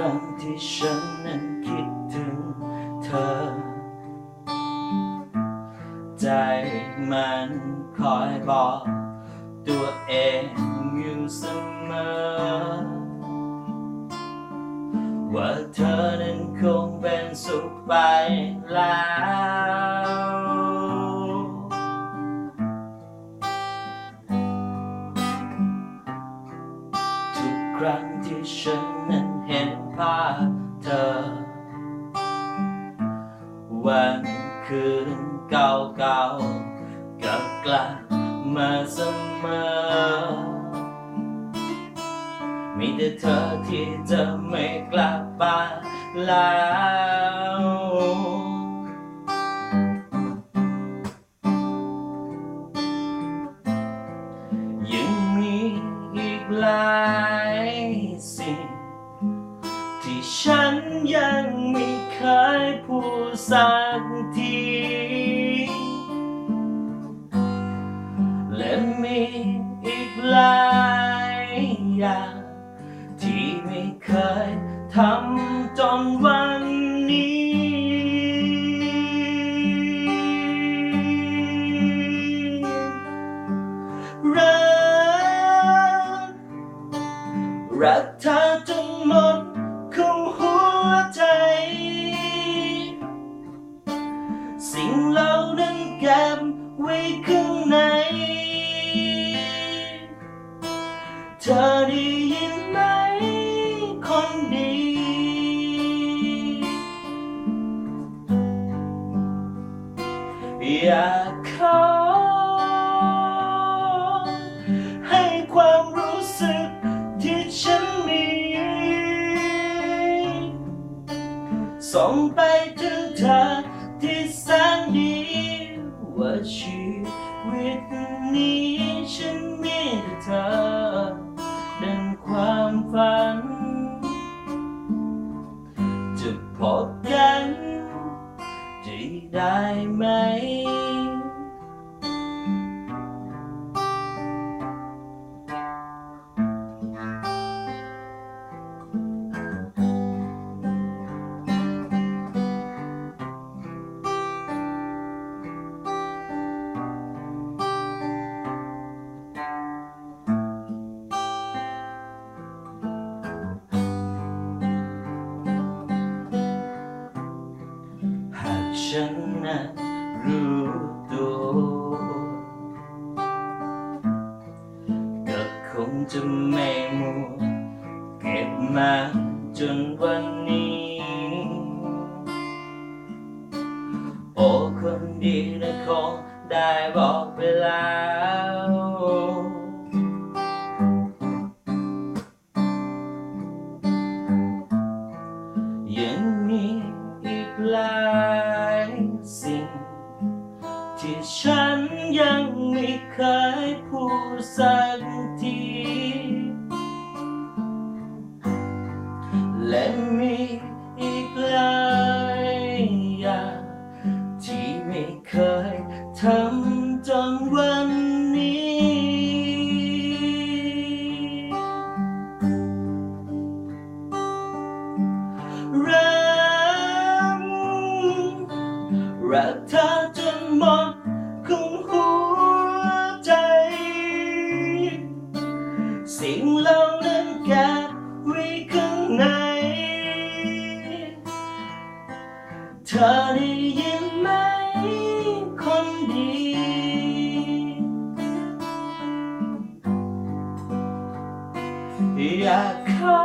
รั้งที่ฉันนั้นคิดถึงเธอ ใจมันคอยบอกตัวเองอยู่เสมอ ว่าเธอนั้นคงเป็นสุขไปแล้วทุกครั้งที่ฉัน นั้นเห็นภาพเธอ วันคืนเก่าๆก็กลับมาเสมอ มีแต่เธอที่จะไม่กลับบ้านแล้ว ที่ฉันยังไม่เคยพูดสักที และมีอีกหลายอย่าง ที่ไม่เคยทำจนวัน วใจ สิ่งเหล่านั้นเก็บไว้ข้างใน เธอได้ยินไหมคนดี อยากขอ ส่งไปถึงเธอที่แสนดีว่าชีวิตนี้ฉันมีแต่เธอ ฉันนั้นรู้ตัวก็คงจะไม่มัวเก็บมาจนวันนี้ โอ้คนดีนะคงได้บอกไปแล้ว เคยพูดสักที และมีอีกหลายอย่างที่ไม่เคยทำจนวันนี้ รักรักเธอจนหมดของ สิ่งเหล่านั้นเก็บไว้ข้างใน เธอได้ยินไหมคนดี อยากขอ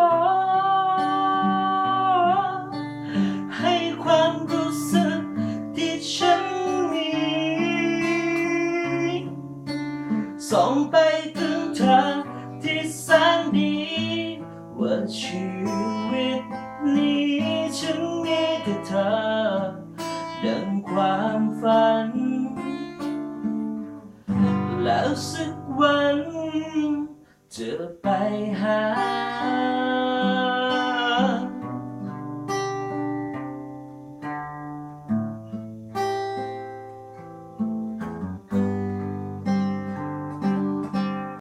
ให้ความรู้สึกที่ฉันมีส่งไปถึงเธอ ที่แสนดี ว่าชีวิตนี้ฉันมีแต่เธอ ดังความฝัน แล้วสักวันจะไปหา